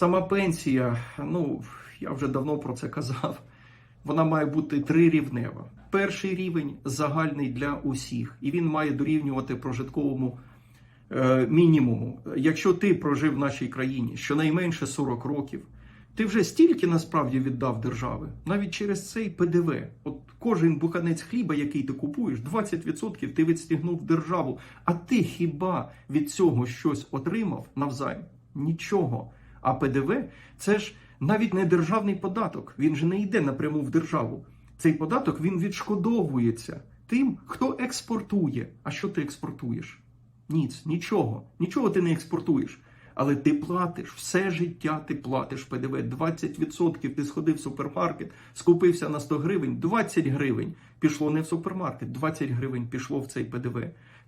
Сама пенсія, ну я вже давно про це казав. Вона має бути трирівнева. Перший рівень загальний для усіх, і він має дорівнювати прожитковому е, мінімуму. Якщо ти прожив в нашій країні щонайменше 40 років, ти вже стільки насправді віддав держави, навіть через цей ПДВ. От кожен буханець хліба, який ти купуєш, 20% ти відстігнув державу. А ти хіба від цього щось отримав навзайм? Нічого. А ПДВ це ж навіть не державний податок. Він же не йде напряму в державу. Цей податок він відшкодовується тим, хто експортує. А що ти експортуєш? Ніц, нічого. Нічого ти не експортуєш. Але ти платиш все життя, ти платиш ПДВ. 20% ти сходив в супермаркет, скупився на 100 гривень, 20 гривень пішло не в супермаркет, 20 гривень пішло в цей ПДВ.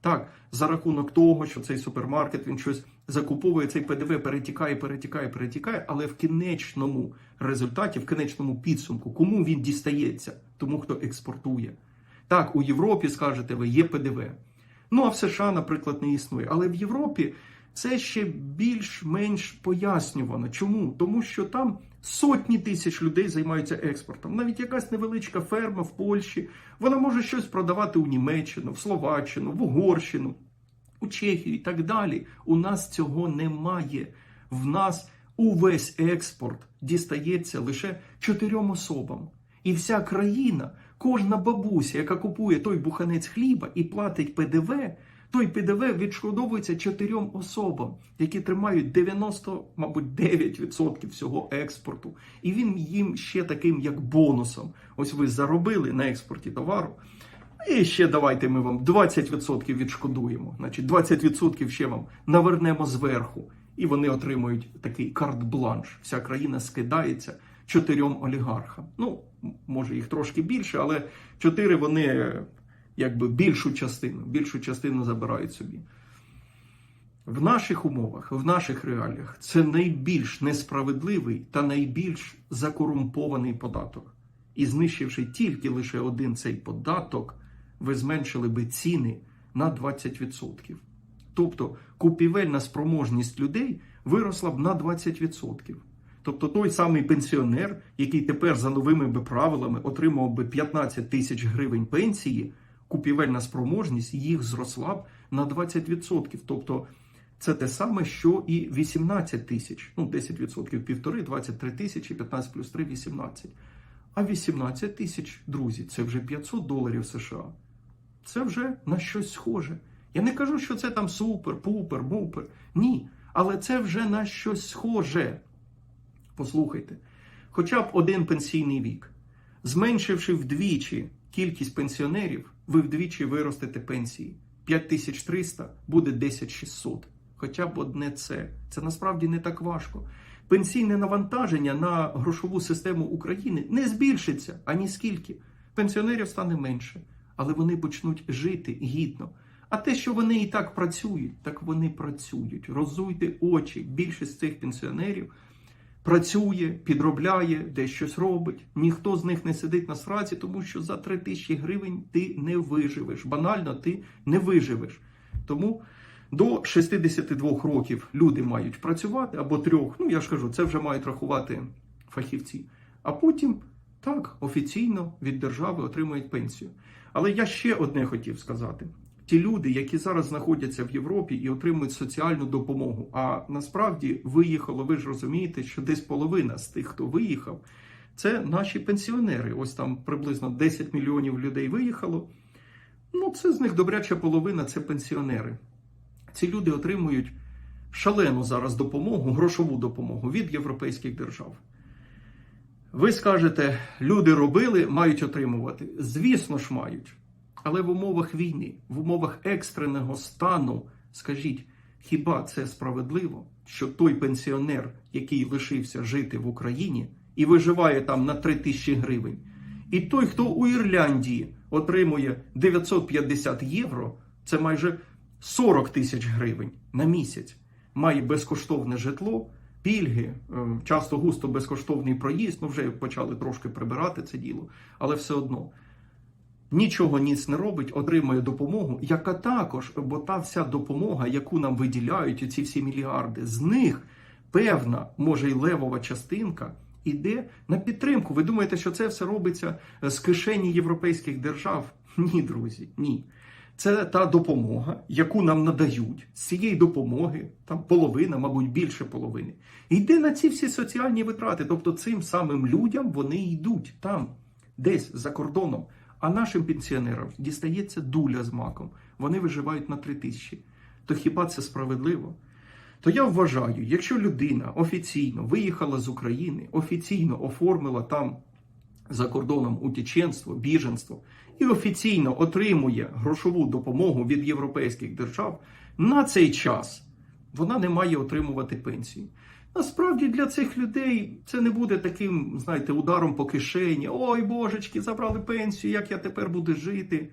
Так, за рахунок того, що цей супермаркет він щось закуповує, цей ПДВ перетікає, перетікає, перетікає, але в кінечному результаті, в кінечному підсумку, кому він дістається? Тому хто експортує. Так, у Європі, скажете ви, є ПДВ. Ну а в США, наприклад, не існує. Але в Європі це ще більш-менш пояснювано. Чому? Тому що там сотні тисяч людей займаються експортом. Навіть якась невеличка ферма в Польщі, вона може щось продавати у Німеччину, в Словаччину, в Угорщину, у Чехію і так далі. У нас цього немає. В нас увесь експорт дістається лише чотирьом особам. І вся країна, кожна бабуся, яка купує той буханець хліба і платить ПДВ, той ПДВ відшкодовується чотирьом особам, які тримають 90, мабуть, 9% всього експорту. І він їм ще таким як бонусом. Ось ви заробили на експорті товару. І ще давайте ми вам 20% відшкодуємо. Значить, 20% ще вам навернемо зверху. І вони отримують такий карт-бланш. Вся країна скидається чотирьом олігархам. Ну, може їх трошки більше, але чотири вони якби більшу частину, більшу частину забирають собі. В наших умовах, в наших реаліях, це найбільш несправедливий та найбільш закорумпований податок. І знищивши тільки лише один цей податок, ви зменшили би ціни на 20%. Тобто купівельна спроможність людей виросла б на 20%. Тобто той самий пенсіонер, який тепер за новими би правилами отримував би 15 тисяч гривень пенсії, купівельна спроможність їх зросла б на 20%. Тобто це те саме, що і 18 тисяч. Ну, 10% півтори, 23 тисячі, 15 плюс 3 – 18. А 18 тисяч, друзі, це вже 500 доларів США. Це вже на щось схоже. Я не кажу, що це там супер, пупер, мупер. Ні. Але це вже на щось схоже. Послухайте, хоча б один пенсійний вік, зменшивши вдвічі кількість пенсіонерів, ви вдвічі виростете пенсії. 5300 буде 10600. Хоча б одне це. Це насправді не так важко. Пенсійне навантаження на грошову систему України не збільшиться ані скільки. Пенсіонерів стане менше, але вони почнуть жити гідно. А те, що вони і так працюють, так вони працюють. Розуйте очі. Більшість цих пенсіонерів працює, підробляє, десь щось робить. Ніхто з них не сидить на сраці, тому що за 3 тисячі гривень ти не виживеш. Банально ти не виживеш. Тому до 62 років люди мають працювати або трьох. Ну я ж кажу, це вже мають рахувати фахівці. А потім так офіційно від держави отримують пенсію. Але я ще одне хотів сказати. Ті люди, які зараз знаходяться в Європі і отримують соціальну допомогу, а насправді виїхало, ви ж розумієте, що десь половина з тих, хто виїхав, це наші пенсіонери. Ось там приблизно 10 мільйонів людей виїхало. Ну, це з них добряча половина це пенсіонери. Ці люди отримують шалену зараз допомогу, грошову допомогу від європейських держав. Ви скажете, люди робили, мають отримувати. Звісно ж, мають. Але в умовах війни, в умовах екстреного стану, скажіть, хіба це справедливо, що той пенсіонер, який лишився жити в Україні і виживає там на 3 тисячі гривень, і той, хто у Ірландії отримує 950 євро, це майже 40 тисяч гривень на місяць, має безкоштовне житло, пільги, е, часто густо безкоштовний проїзд, ну вже почали трошки прибирати це діло, але все одно нічого ніц не робить, отримує допомогу, яка також, бо та вся допомога, яку нам виділяють, ці всі мільярди, з них певна, може й левова частинка іде на підтримку. Ви думаєте, що це все робиться з кишені європейських держав? Ні, друзі, ні. Це та допомога, яку нам надають. З цієї допомоги, там половина, мабуть, більше половини, йде на ці всі соціальні витрати. Тобто цим самим людям вони йдуть там, десь за кордоном. А нашим пенсіонерам дістається дуля з маком. Вони виживають на три тисячі. То хіба це справедливо? То я вважаю, якщо людина офіційно виїхала з України, офіційно оформила там за кордоном утіченство, біженство і офіційно отримує грошову допомогу від європейських держав, на цей час вона не має отримувати пенсії. Насправді для цих людей це не буде таким, знаєте, ударом по кишені. Ой, божечки, забрали пенсію, як я тепер буду жити.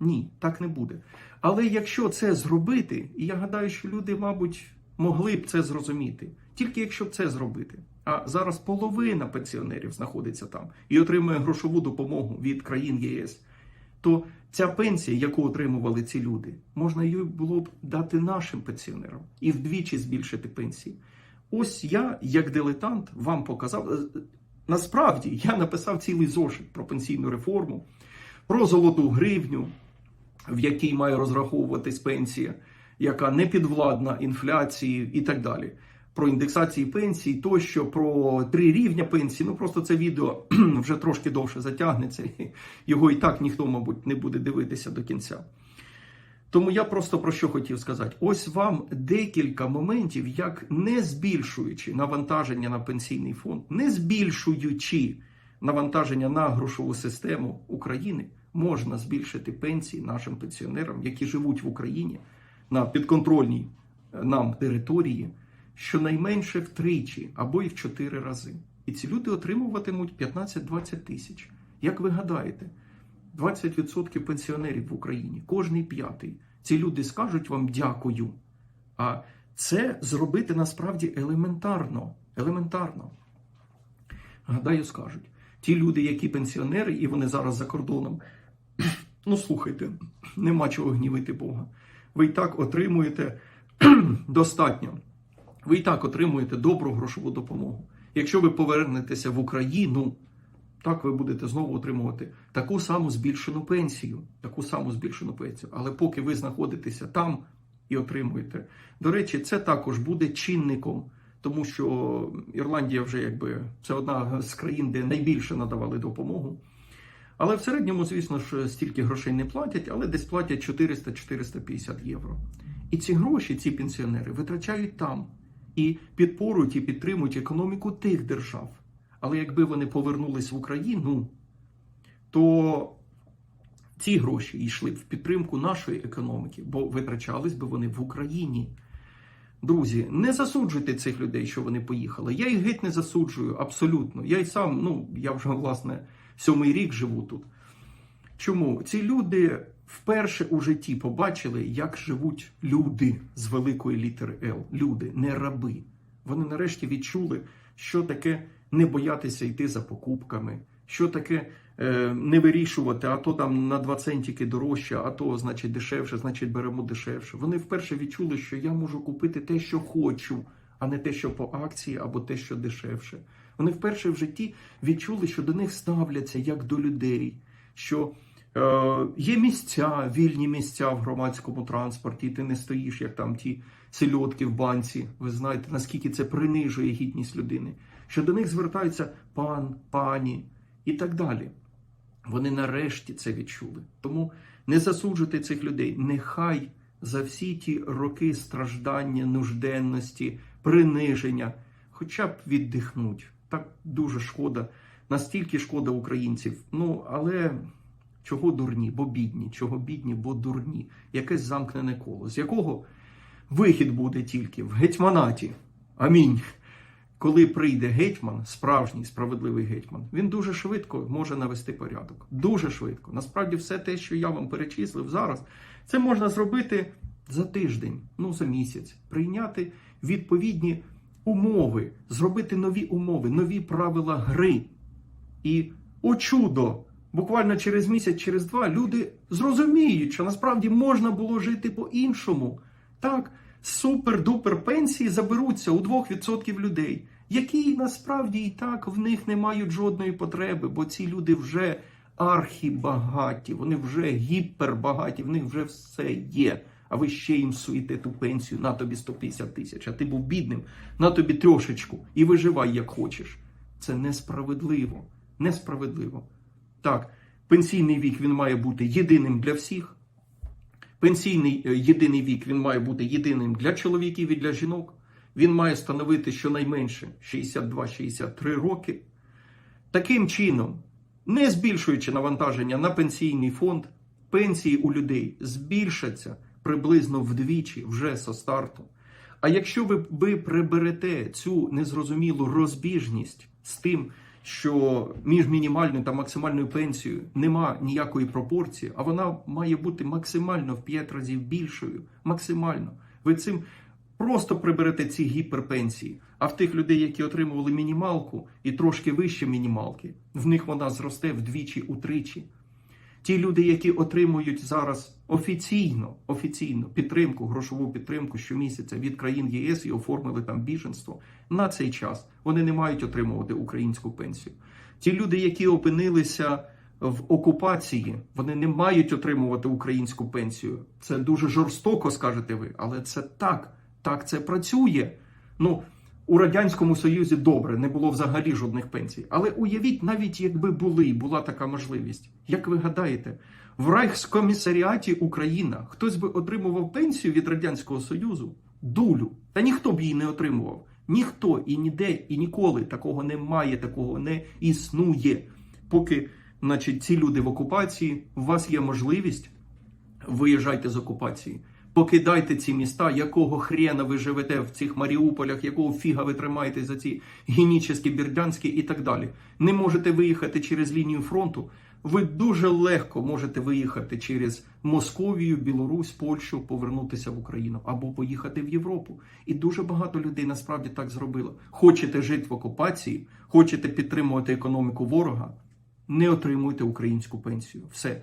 Ні, так не буде. Але якщо це зробити, і я гадаю, що люди, мабуть, могли б це зрозуміти, тільки якщо це зробити. А зараз половина пенсіонерів знаходиться там і отримує грошову допомогу від країн ЄС, то ця пенсія, яку отримували ці люди, можна її було б дати нашим пенсіонерам і вдвічі збільшити пенсії. Ось я, як дилетант, вам показав. е, Насправді я написав цілий зошит про пенсійну реформу, про золоту гривню, в якій має розраховуватись пенсія, яка не підвладна інфляції і так далі. Про індексації пенсій, тощо про три рівня пенсії. Ну просто це відео вже трошки довше затягнеться, його і так ніхто, мабуть, не буде дивитися до кінця. Тому я просто про що хотів сказати: ось вам декілька моментів, як не збільшуючи навантаження на пенсійний фонд, не збільшуючи навантаження на грошову систему України, можна збільшити пенсії нашим пенсіонерам, які живуть в Україні на підконтрольній е, нам території, щонайменше втричі або й в чотири рази. І ці люди отримуватимуть 15-20 тисяч. Як ви гадаєте? 20% пенсіонерів в Україні, кожний п'ятий. Ці люди скажуть вам дякую. А це зробити насправді елементарно. Елементарно. Гадаю, скажуть. Ті люди, які пенсіонери, і вони зараз за кордоном. Ну, слухайте, нема чого гнівити Бога. Ви і так отримуєте достатньо. Ви і так отримуєте добру грошову допомогу. Якщо ви повернетеся в Україну, так ви будете знову отримувати таку саму збільшену пенсію, таку саму збільшену пенсію. Але поки ви знаходитеся там і отримуєте. До речі, це також буде чинником, тому що Ірландія вже якби це одна з країн, де найбільше надавали допомогу. Але в середньому, звісно ж, стільки грошей не платять, але десь платять 400-450 євро. І ці гроші, ці пенсіонери, витрачають там і підпорують і підтримують економіку тих держав. Але якби вони повернулись в Україну, то ці гроші йшли б в підтримку нашої економіки, бо витрачались би вони в Україні. Друзі, не засуджуйте цих людей, що вони поїхали. Я їх геть не засуджую, абсолютно. Я й сам, ну я вже власне сьомий рік живу тут. Чому? Ці люди вперше у житті побачили, як живуть люди з великої літери Л. Люди, не раби. Вони нарешті відчули, що таке не боятися йти за покупками, що таке е, не вирішувати, а то там на 2 центики дорожче, а то, значить, дешевше, значить, беремо дешевше. Вони вперше відчули, що я можу купити те, що хочу, а не те, що по акції, або те, що дешевше. Вони вперше в житті відчули, що до них ставляться як до людей. що Е, Є місця, вільні місця в громадському транспорті, ти не стоїш, як там ті сельодки в банці. Ви знаєте, наскільки це принижує гідність людини, що до них звертаються пан, пані і так далі. Вони нарешті це відчули. Тому не засуджуйте цих людей. Нехай за всі ті роки страждання, нужденності, приниження, хоча б віддихнуть. Так дуже шкода, настільки шкода українців. Ну, але. Чого дурні, бо бідні, чого бідні, бо дурні. Якесь замкнене коло, з якого вихід буде тільки в гетьманаті. Амінь. Коли прийде гетьман, справжній справедливий гетьман, він дуже швидко може навести порядок. Дуже швидко. Насправді, все те, що я вам перечислив зараз, це можна зробити за тиждень, ну за місяць, прийняти відповідні умови, зробити нові умови, нові правила гри. І о чудо! Буквально через місяць, через два люди зрозуміють, що насправді можна було жити по-іншому. Так, супер-дупер пенсії заберуться у 2% людей, які насправді і так в них не мають жодної потреби, бо ці люди вже архібагаті, вони вже гіпербагаті, в них вже все є. А ви ще їм суєте ту пенсію, на тобі 150 тисяч, а ти був бідним, на тобі трошечку і виживай як хочеш. Це несправедливо. Несправедливо. Так, пенсійний вік він має бути єдиним для всіх. Пенсійний е, єдиний вік він має бути єдиним для чоловіків і для жінок. Він має становити щонайменше 62-63 роки. Таким чином, не збільшуючи навантаження на пенсійний фонд, пенсії у людей збільшаться приблизно вдвічі вже со старту. А якщо ви, ви приберете цю незрозумілу розбіжність з тим, що між мінімальною та максимальною пенсією нема ніякої пропорції, а вона має бути максимально в 5 разів більшою. Максимально. Ви цим просто приберете ці гіперпенсії. А в тих людей, які отримували мінімалку і трошки вище мінімалки, в них вона зросте вдвічі, утричі. Ті люди, які отримують зараз офіційно, офіційно підтримку, грошову підтримку щомісяця від країн ЄС і оформили там біженство, на цей час вони не мають отримувати українську пенсію. Ті люди, які опинилися в окупації, вони не мають отримувати українську пенсію. Це дуже жорстоко, скажете ви, але це так, так це працює. Ну, у Радянському Союзі добре, не було взагалі жодних пенсій. Але уявіть, навіть якби були, була така можливість. Як ви гадаєте, в Райхскомісаріаті Україна хтось би отримував пенсію від Радянського Союзу? Дулю. Та ніхто б її не отримував. Ніхто і ніде, і ніколи такого немає, такого не існує. Поки значить, ці люди в окупації, у вас є можливість, виїжджайте з окупації. Покидайте ці міста, якого хрена ви живете в цих Маріуполях, якого фіга ви тримаєте за ці генічні, бірдянські і так далі. Не можете виїхати через лінію фронту. Ви дуже легко можете виїхати через Московію, Білорусь, Польщу, повернутися в Україну або поїхати в Європу. І дуже багато людей насправді так зробило. Хочете жити в окупації, хочете підтримувати економіку ворога, не отримуйте українську пенсію. Все.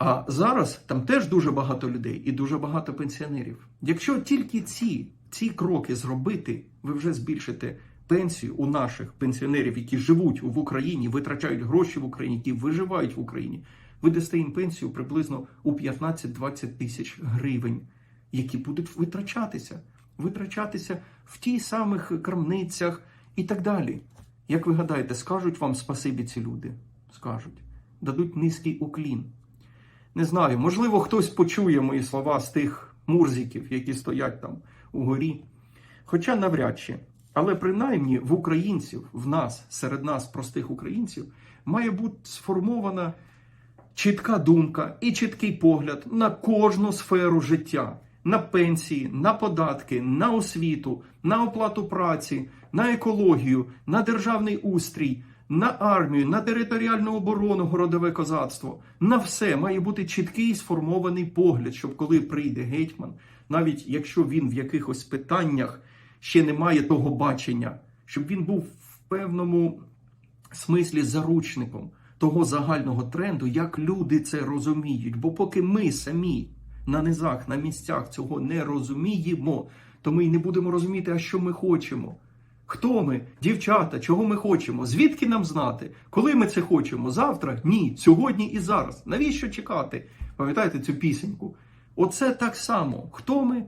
А зараз там теж дуже багато людей і дуже багато пенсіонерів. Якщо тільки ці, ці кроки зробити, ви вже збільшите пенсію у наших пенсіонерів, які живуть в Україні, витрачають гроші в Україні, які виживають в Україні. Ви дасте їм пенсію приблизно у 15-20 тисяч гривень, які будуть витрачатися, витрачатися в ті самих крамницях і так далі. Як ви гадаєте, скажуть вам спасибі ці люди? Скажуть, дадуть низький уклін. Не знаю, можливо, хтось почує мої слова з тих мурзиків, які стоять там угорі. Хоча навряд чи. Але принаймні в українців, в нас, серед нас, простих українців, має бути сформована чітка думка і чіткий погляд на кожну сферу життя, на пенсії, на податки, на освіту, на оплату праці, на екологію, на державний устрій на армію, на територіальну оборону, городове козацтво. На все має бути чіткий сформований погляд, щоб коли прийде гетьман, навіть якщо він в якихось питаннях ще не має того бачення, щоб він був в певному смислі заручником того загального тренду, як люди це розуміють. Бо поки ми самі на низах, на місцях цього не розуміємо, то ми й не будемо розуміти, а що ми хочемо. Хто ми, дівчата, чого ми хочемо? Звідки нам знати? Коли ми це хочемо? Завтра? Ні, сьогодні і зараз. Навіщо чекати? Пам'ятаєте цю пісеньку? Оце так само. Хто ми?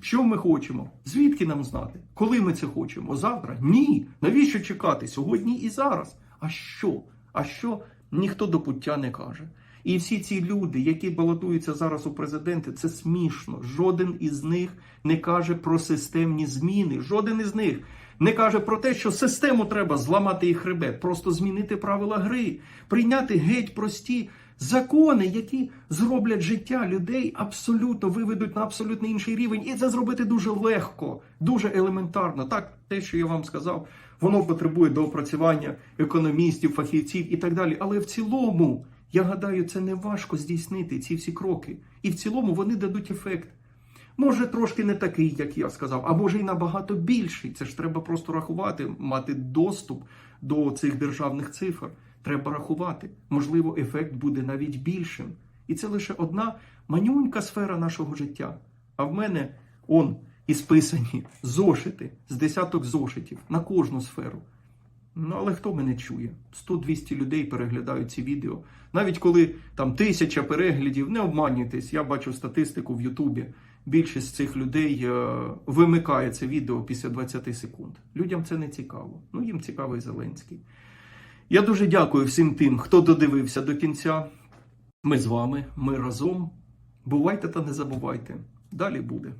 Що ми хочемо? Звідки нам знати? Коли ми це хочемо? Завтра? Ні. Навіщо чекати? Сьогодні і зараз. А що? А що ніхто до пуття не каже. І всі ці люди, які балотуються зараз у президенти, це смішно. Жоден із них не каже про системні зміни. Жоден із них не каже про те, що систему треба зламати і хребет, просто змінити правила гри, прийняти геть прості закони, які зроблять життя людей абсолютно виведуть на абсолютно інший рівень. І це зробити дуже легко, дуже елементарно. Так, те, що я вам сказав, воно потребує доопрацювання економістів, фахівців і так далі. Але в цілому. Я гадаю, це не важко здійснити ці всі кроки. І в цілому вони дадуть ефект. Може, трошки не такий, як я сказав, а може й набагато більший. Це ж треба просто рахувати, мати доступ до цих державних цифр. Треба рахувати. Можливо, ефект буде навіть більшим. І це лише одна манюнька сфера нашого життя. А в мене Он і списані зошити з десяток зошитів на кожну сферу. Ну, але хто мене чує? 100-200 людей переглядають ці відео. Навіть коли там тисяча переглядів, не обманюйтесь, я бачу статистику в Ютубі. Більшість цих людей е, вимикає це відео після 20 секунд. Людям це не цікаво. Ну, їм цікавий Зеленський. Я дуже дякую всім тим, хто додивився до кінця. Ми з вами, ми разом. Бувайте та не забувайте. Далі буде.